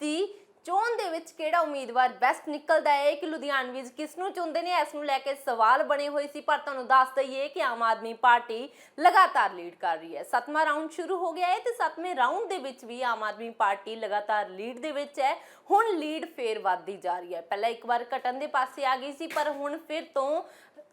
ਦੀ ਚੋਣ ਦੇ ਵਿੱਚ ਕਿਹੜਾ ਉਮੀਦਵਾਰ ਬੈਸਟ ਨਿਕਲਦਾ ਹੈ? ਕਿ ਲੁਧਿਆਣਵੀਜ਼ ਕਿਸ ਨੂੰ ਚੁਣਦੇ ਨੇ? ਇਸ ਨੂੰ ਲੈ ਕੇ ਸਵਾਲ ਬਣੇ ਹੋਏ ਸੀ, ਪਰ ਤੁਹਾਨੂੰ ਦੱਸ ਦਈਏ ਕਿ ਆਮ ਆਦਮੀ ਪਾਰਟੀ ਲਗਾਤਾਰ ਲੀਡ ਕਰ ਰਹੀ ਹੈ। ਸੱਤਵਾਂ ਰਾਊਂਡ ਸ਼ੁਰੂ ਹੋ ਗਿਆ ਹੈ ਤੇ ਸੱਤਵੇਂ ਰਾਊਂਡ ਦੇ ਵਿੱਚ ਵੀ ਆਮ ਆਦਮੀ ਪਾਰਟੀ ਲਗਾਤਾਰ ਲੀਡ ਦੇ ਵਿੱਚ ਹੈ। ਹੁਣ ਲੀਡ ਫੇਰ ਵੱਧਦੀ ਜਾ ਰਹੀ ਹੈ। ਪਹਿਲਾਂ ਇੱਕ ਵਾਰ ਘਟਣ ਦੇ ਪਾਸੇ ਆ ਗਈ ਸੀ, ਪਰ ਹੁਣ ਫਿਰ ਤੋਂ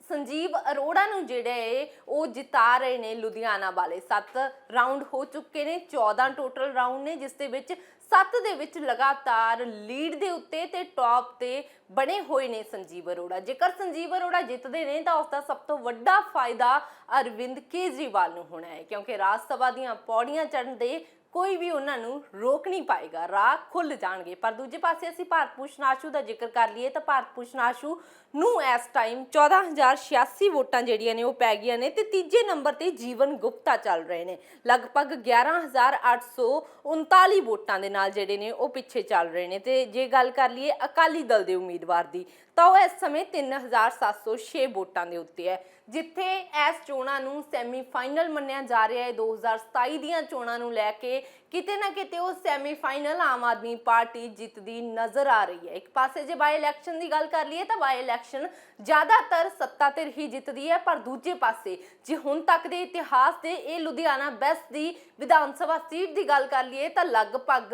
ਸੰਜੀਵ ਅਰੋੜਾ ਨੂੰ ਜਿਹੜੇ ਉਹ ਜਿਤਾ ਰਹੇ ਨੇ ਲੁਧਿਆਣਾ ਵਾਲੇ। 7 ਰਾਉਂਡ ਹੋ ਚੁੱਕੇ ਨੇ 14 ਟੋਟਲ ਰਾਉਂਡ ਨੇ, ਜਿਸ ਦੇ ਵਿੱਚ 7 ਦੇ ਵਿੱਚ ਲਗਾਤਾਰ ਲੀਡ ਦੇ ਉੱਤੇ ਤੇ ਟੌਪ ਤੇ ਬਣੇ ਹੋਏ ਨੇ ਸੰਜੀਵ ਅਰੋੜਾ। ਜੇਕਰ ਸੰਜੀਵ ਅਰੋੜਾ ਜਿੱਤਦੇ ਨੇ, ਤਾਂ ਉਸ ਦਾ ਸਭ ਤੋਂ ਵੱਡਾ ਫਾਇਦਾ ਅਰਵਿੰਦ ਕੇਜਰੀਵਾਲ ਨੂੰ ਹੋਣਾ ਹੈ, ਕਿਉਂਕਿ ਰਾਜ ਸਭਾ ਦੀਆਂ ਪੌੜੀਆਂ ਚੜ੍ਹਨ ਦੇ ਕੋਈ ਵੀ ਉਹਨਾਂ ਨੂੰ ਰੋਕ ਨਹੀਂ ਪਾਏਗਾ, ਰਾਹ ਖੁੱਲ ਜਾਣਗੇ। ਪਰ ਦੂਜੇ ਪਾਸੇ ਅਸੀਂ ਭਾਰਤ ਭੂਸ਼ਣ ਆਸ਼ੂ ਦਾ ਜ਼ਿਕਰ ਕਰ ਲਈਏ ਤਾਂ ਭਾਰਤ ਭੂਸ਼ਣ ਆਸ਼ੂ ਨੂੰ ਇਸ ਟਾਈਮ 14086 ਵੋਟਾਂ ਜਿਹੜੀਆਂ ਨੇ ਉਹ ਪੈ ਗਈਆਂ ਨੇ ਤੇ ਤੀਜੇ ਨੰਬਰ ਤੇ ਜੀਵਨ ਗੁਪਤਾ ਚੱਲ ਰਹੇ ਨੇ। ਲਗਭਗ 11839 ਵੋਟਾਂ ਦੇ ਨਾਲ ਜਿਹੜੇ ਨੇ ਉਹ ਪਿੱਛੇ ਚੱਲ ਰਹੇ ਨੇ। ਤੇ ਜੇ ਗੱਲ ਕਰ ਲਈਏ ਅਕਾਲੀ ਦਲ ਦੇ ਉਮੀਦਵਾਰ ਦੀ, ਤਾਂ ਉਹ ਇਸ ਸਮੇਂ 3706 ਵੋਟਾਂ ਦੇ ਉੱਤੇ ਹੈ, ਜਿੱਥੇ ਇਸ ਚੋਣਾਂ ਨੂੰ ਸੈਮੀਫਾਈਨਲ ਮੰਨਿਆ ਜਾ ਰਿਹਾ ਹੈ। 2027 ਦੀਆਂ ਚੋਣਾਂ ਨੂੰ ਲੈ ਕੇ ਕਿਤੇ ਨਾ ਕਿਤੇ ਉਹ ਸੈਮੀਫਾਈਨਲ ਆਮ ਆਦਮੀ ਪਾਰਟੀ ਜਿੱਤਦੀ ਨਜ਼ਰ ਆ ਰਹੀ ਹੈ। ਇੱਕ ਪਾਸੇ ਜੇ ਬਾਈ ਇਲੈਕਸ਼ਨ ਦੀ ਗੱਲ ਕਰ ਲਈਏ ਤਾਂ ਬਾਈ ਇਲੈਕਸ਼ਨ ਜ਼ਿਆਦਾਤਰ ਸੱਤਾ ਤੇ ਹੀ ਜਿੱਤਦੀ ਹੈ, ਪਰ ਦੂਜੇ ਪਾਸੇ ਜੇ ਹੁਣ ਤੱਕ ਦੇ ਇਤਿਹਾਸ ਦੇ ਇਹ ਲੁਧਿਆਣਾ ਬੈਸਟ ਦੀ ਵਿਧਾਨ ਸਭਾ ਸੀਟ ਦੀ ਗੱਲ ਕਰ ਲਈਏ ਤਾਂ ਲਗਭਗ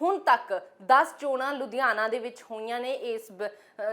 ਹੁਣ ਤੱਕ 10 ਚੋਣਾਂ ਲੁਧਿਆਣਾ ਦੇ ਵਿੱਚ ਹੋਈਆਂ ਨੇ। ਇਸ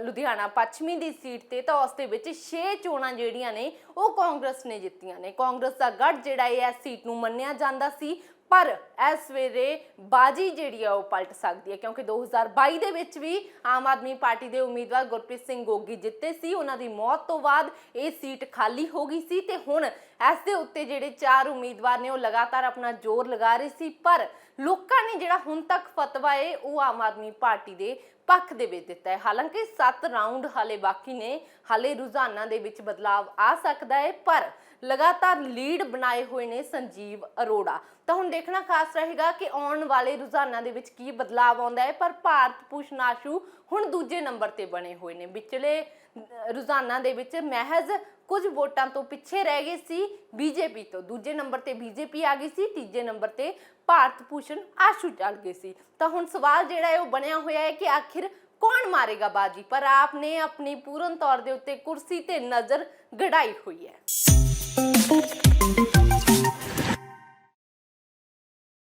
ਲੁਧਿਆਣਾ ਪੱਛਮੀ ਦੀ ਸੀਟ ਤੇ ਤਾਂ ਉਸ ਦੇ ਵਿੱਚ 6 ਚੋਣਾਂ ਜਿਹੜੀਆਂ ਨੇ ਉਹ ਕਾਂਗਰਸ ਨੇ ਜਿੱਤੀਆਂ ਨੇ। ਕਾਂਗਰਸ ਦਾ ਗੜ ਜਿਹੜਾ ਹੈ ਇਸ ਸੀਟ ਨੂੰ ਮੰਨਿਆ ਜਾਂਦਾ ਸੀ। ਪਰ ਇਸ ਵੇਲੇ ਬਾਜੀ ਜਿਹੜੀ ਆ ਉਹ ਪਲਟ ਸਕਦੀ ਹੈ, ਕਿਉਂਕਿ 2022 ਦੇ ਵਿੱਚ ਵੀ ਆਮ ਆਦਮੀ ਪਾਰਟੀ ਦੇ ਉਮੀਦਵਾਰ ਗੁਰਪ੍ਰੀਤ ਸਿੰਘ ਗੋਗੀ ਜਿੱਤੇ ਸੀ। ਉਹਨਾਂ ਦੀ ਮੌਤ ਤੋਂ ਬਾਅਦ ਇਹ ਸੀਟ ਖਾਲੀ ਹੋ ਗਈ ਸੀ ਤੇ ਹੁਣ ਇਸ ਦੇ ਉੱਤੇ ਜਿਹੜੇ ਚਾਰ ਉਮੀਦਵਾਰ ਨੇ ਉਹ ਲਗਾਤਾਰ ਆਪਣਾ ਜ਼ੋਰ ਲਗਾ ਰਹੇ ਸੀ ਪਰ ਲੋਕਾਂ ਨੇ ਜਿਹੜਾ ਹੁਣ ਤੱਕ ਫਤਵਾ ਹੈ ਉਹ ਆਮ ਆਦਮੀ ਪਾਰਟੀ ਦੇ ਪੱਖ ਦੇ ਵਿੱਚ ਦਿੱਤਾ ਹੈ। ਹਾਲਾਂਕਿ 7 ਰਾਉਂਡ ਹਾਲੇ ਬਾਕੀ ਨੇ ਹਾਲੇ ਰੁਝਾਨਾਂ ਦੇ ਵਿੱਚ ਬਦਲਾਵ ਆ ਸਕਦਾ ਹੈ ਪਰ ਲਗਾਤਾਰ ਲੀਡ ਬਣਾਏ ਹੋਏ ਨੇ ਸੰਜੀਵ ਅਰੋੜਾ। ਤਾਂ ਹੁਣ ਦੇਖਣਾ ਖਾਸ ਰਹੇਗਾ ਕਿ ਆਉਣ ਵਾਲੇ ਰੁਝਾਨਾਂ ਦੇ ਵਿੱਚ ਕੀ ਬਦਲਾਵ ਆਉਂਦਾ ਹੈ ਪਰ ਭਾਰਤ ਭੂਸ਼ਣ ਆਸ਼ੂ ਹੁਣ ਦੂਜੇ ਨੰਬਰ ਤੇ ਬਣੇ ਹੋਏ ਨੇ। ਵਿਚਲੇ ਅਹ, ਰੁਝਾਨਾਂ ਦੇ ਵਿੱਚ ਮਹਿਜ਼ ਕੁਝ ਵੋਟਾਂ ਤੋਂ ਪਿੱਛੇ ਰਹਿ ਗਏ ਸੀ ਬੀਜੇਪੀ ਤੋਂ। ਦੂਜੇ ਨੰਬਰ ਤੇ ਬੀਜੇਪੀ ਆ ਗਈ ਸੀ, ਤੀਜੇ ਨੰਬਰ ਤੇ ਭਾਰਤ ਭੂਸ਼ਣ ਆਸ਼ੂ ਚੱਲ ਗਏ ਸੀ। ਤਾਂ ਹੁਣ ਸਵਾਲ ਜਿਹੜਾ ਹੈ ਉਹ ਬਣਿਆ ਹੋਇਆ ਹੈ ਕਿ ਆਖਿਰ ਕੌਣ ਮਾਰੇਗਾ ਬਾਜੀ? ਪਰ ਆਪਨੇ ਆਪਣੀ ਪੂਰਨ ਤੌਰ ਦੇ ਉੱਤੇ ਕੁਰਸੀ ਤੇ ਨਜ਼ਰ ਗੜਾਈ ਹੋਈ ਹੈ।